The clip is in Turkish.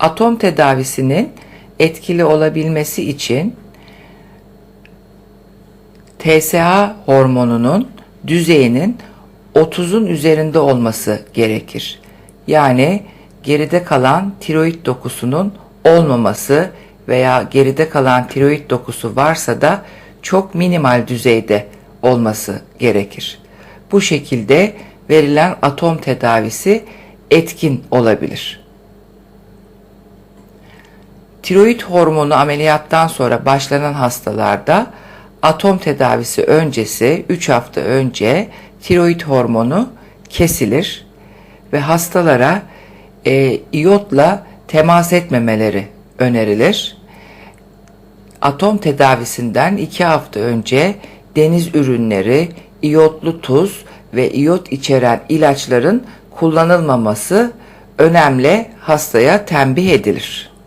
Atom tedavisinin etkili olabilmesi için TSH hormonunun düzeyinin 30'un üzerinde olması gerekir. Yani geride kalan tiroid dokusunun olmaması veya geride kalan tiroid dokusu varsa da çok minimal düzeyde olması gerekir. Bu şekilde verilen atom tedavisi etkin olabilir. Tiroid hormonu ameliyattan sonra başlanan hastalarda atom tedavisi öncesi 3 hafta önce tiroid hormonu kesilir ve hastalara e, iyotla temas etmemeleri önerilir. Atom tedavisinden 2 hafta önce deniz ürünleri, iyotlu tuz ve iyot içeren ilaçların kullanılmaması önemli hastaya tembih edilir.